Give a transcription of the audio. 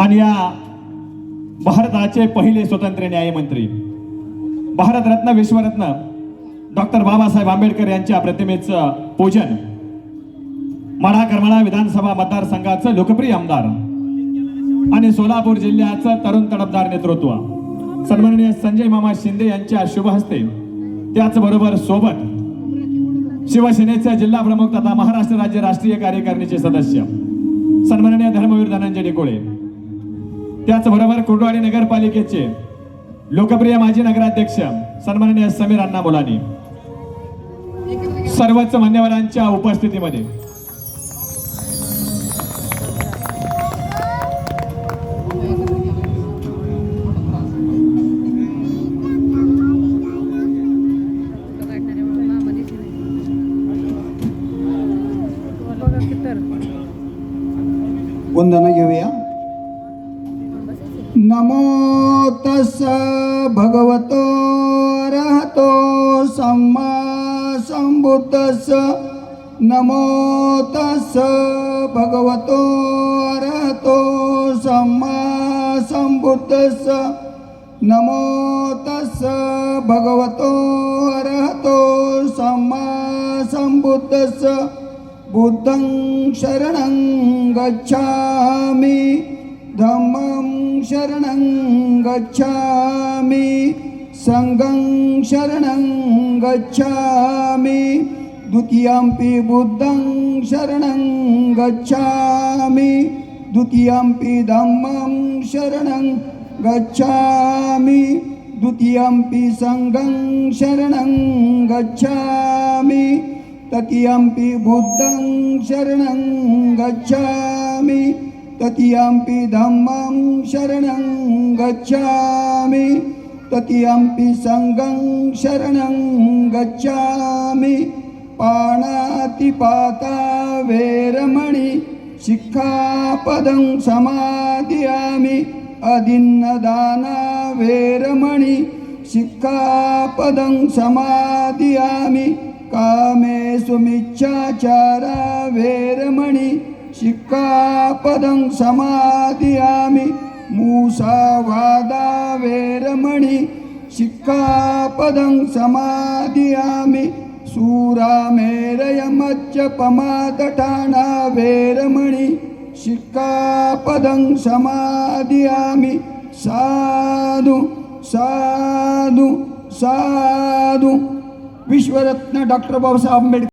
आणि या भारताचे पहिले स्वतंत्र न्यायमंत्री भारतरत्न विश्वरत्न डॉक्टर बाबासाहेब आंबेडकर यांच्या प्रतिमेचं पूजन मढा करमाळा विधानसभा मतदारसंघाचं लोकप्रिय आमदार आणि सोलापूर जिल्ह्याचं तरुण तडफदार नेतृत्व. सन्माननीय संजय मामा शिंदे यांच्या शुभ हस्ते त्याचबरोबर सोबत शिवसेनेचे जिल्हा प्रमुख तथा महाराष्ट्र राज्य राष्ट्रीय कार्यकारिणीचे सदस्य सन्माननीय धर्मवीर धनंजय निकोळे त्याचबरोबर कुर्डवाडी नगरपालिकेचे लोकप्रिय माजी नगराध्यक्ष सन्माननीय समीर अण्णा बोलानी सर्वच मान्यवरांच्या उपस्थितीमध्ये. वंदना घेऊया. नमो तस भगवतो रहतो सम्मा संबुद्धस नमो तस भगवतो रहतो सम्मा संबुद्धस नमो तस भगवतो रहतो सम्मा संबुद्धस बुद्धं शरणं गच्छामि। धम्मं शरणं गच्छामि। सङ्गं शरणं गच्छामि। द्वितीयम्पि बुद्धं शरणं गच्छामि। द्वितीयम्पि धम्मं शरणं गच्छामि। द्वितीयम्पि सङ्गं शरणं गच्छामि। तृतीयम्पि बुद्धं शरणं गच्छामि। ततीयम्पि धम्मं शरणं गच्छामि। ततीयम्पि सङ्गं शरणं गच्छामि। पाणातिपाता वेरमणि शिक्षापदं समादयामि अदिन्नदाना वेरमणि शिक्षापदं समादयामि कामेषु मिच्छाचारा वेरमणि शिक्कापदं समाधियामि मूसावादा वेरमणि शिक्कापदं समाधियामि सूरामेरयमच्चपमादठाना वेरमणि शिक्कापदं समाधियामि साधु साधु साधु। विश्वरत्न डॉक्टर बाबासाहेब आंबेडकर।